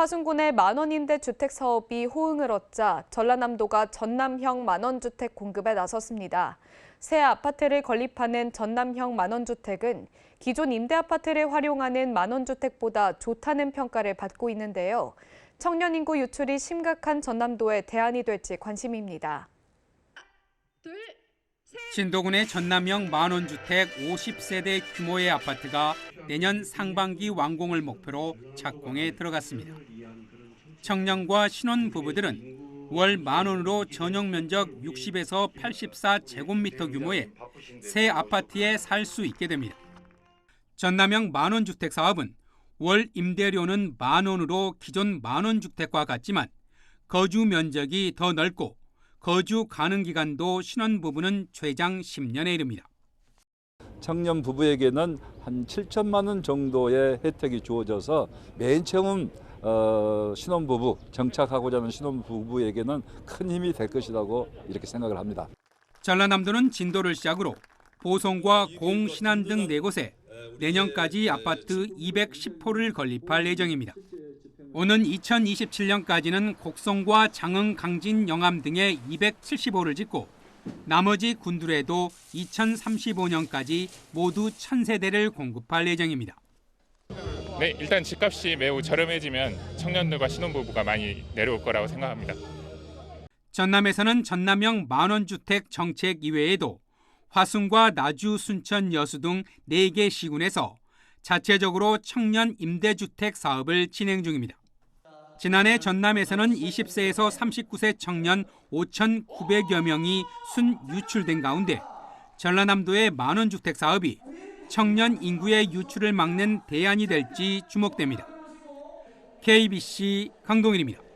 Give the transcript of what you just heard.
화순군의 만원 임대 주택 사업이 호응을 얻자 전라남도가 전남형 만원 주택 공급에 나섰습니다. 새 아파트를 건립하는 전남형 만원 주택은 기존 임대 아파트를 활용하는 만원 주택보다 좋다는 평가를 받고 있는데요. 청년 인구 유출이 심각한 전남도의 대안이 될지 관심입니다. 신도군의 전남형 만원 주택 50세대 규모의 아파트가 내년 상반기 완공을 목표로 착공에 들어갔습니다. 청년과 신혼 부부들은 월 만 원으로 전용 면적 60에서 84 제곱미터 규모의 새 아파트에 살 수 있게 됩니다. 전남형 만원 주택 사업은 월 임대료는 만 원으로 기존 만원 주택과 같지만 거주 면적이 더 넓고 거주 가능 기간도 신혼 부부는 최장 10년에 이릅니다. 청년 부부에게는 한 7천만 원 정도의 혜택이 주어져서 맨 처음 어, 신혼부부 정착하고자 하는 신혼부부에게는 큰 힘이 될 것이라고 이렇게 생각을 합니다. 전라남도는 진도를 시작으로 보성과 공, 신안 등 네 곳에 내년까지 아파트 210호를 건립할 예정입니다. 오는 2027년까지는 곡성과 장흥, 강진, 영암 등에 270호를 짓고 나머지 군들에도 2035년까지 모두 1000세대를 공급할 예정입니다. 네, 일단 집값이 매우 저렴해지면 청년들과 신혼부부가 많이 내려올 거라고 생각합니다. 전남에서는 전남형 만원 주택 정책 이외에도 화순과 나주, 순천, 여수 등 4개 시군에서 자체적으로 청년 임대주택 사업을 진행 중입니다. 지난해 전남에서는 20세에서 39세 청년 5,900여 명이 순 유출된 가운데 전라남도의 만원 주택 사업이 청년 인구의 유출을 막는 대안이 될지 주목됩니다. KBC 강동일입니다.